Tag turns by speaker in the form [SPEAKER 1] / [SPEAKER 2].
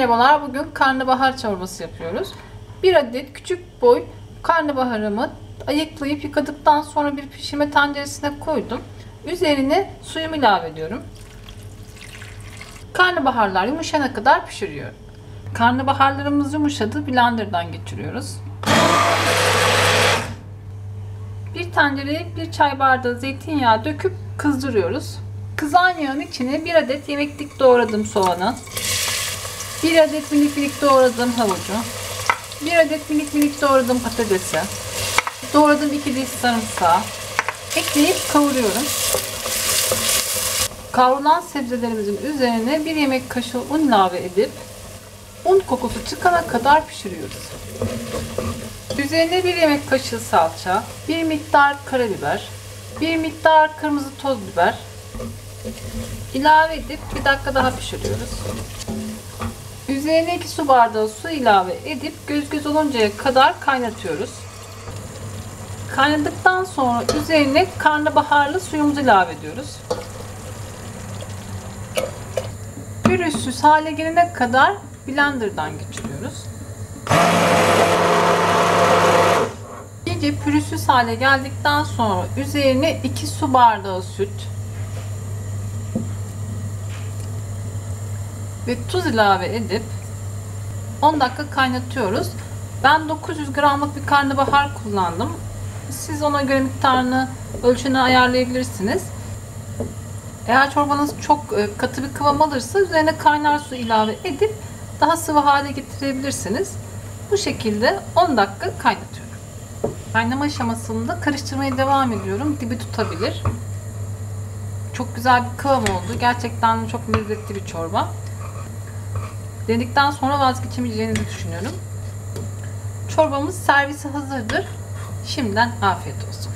[SPEAKER 1] Merhabalar, bugün karnabahar çorbası yapıyoruz. Bir adet küçük boy karnabaharımı ayıklayıp yıkadıktan sonra bir pişirme tenceresine koydum. Üzerine suyumu ilave ediyorum. Karnabaharlar yumuşana kadar pişiriyorum. Karnabaharlarımız yumuşadı, blenderdan geçiriyoruz. Bir tencereye bir çay bardağı zeytinyağı döküp kızdırıyoruz. Kızan yağın içine bir adet yemeklik doğradığım soğanı, bir adet minik minik doğradığım havucu, bir adet minik minik doğradığım patatesi, doğradığım iki diş sarımsağı ekleyip kavuruyorum. Kavrulan sebzelerimizin üzerine bir yemek kaşığı un ilave edip un kokusu çıkana kadar pişiriyoruz. Üzerine bir yemek kaşığı salça, bir miktar karabiber, bir miktar kırmızı toz biber ilave edip bir dakika daha pişiriyoruz. Üzerine 2 su bardağı su ilave edip göz göz oluncaya kadar kaynatıyoruz. Kaynadıktan sonra üzerine karnabaharlı suyumuzu ilave ediyoruz. Pürüzsüz hale gelene kadar blenderdan geçiriyoruz. İyice pürüzsüz hale geldikten sonra üzerine 2 su bardağı süt ve tuz ilave edip 10 dakika kaynatıyoruz. Ben 900 gramlık bir karnabahar kullandım. Siz ona göre miktarını, ölçünü ayarlayabilirsiniz. Eğer çorbanız çok e, katı bir kıvam alırsa üzerine kaynar su ilave edip daha sıvı hale getirebilirsiniz. Bu şekilde 10 dakika kaynatıyorum. Kaynama aşamasında karıştırmaya devam ediyorum. Dibi tutabilir. Çok güzel bir kıvam oldu. Gerçekten çok lezzetli bir çorba. Denedikten sonra vazgeçemeyeceğinizi düşünüyorum. Çorbamız servise hazırdır. Şimdiden afiyet olsun.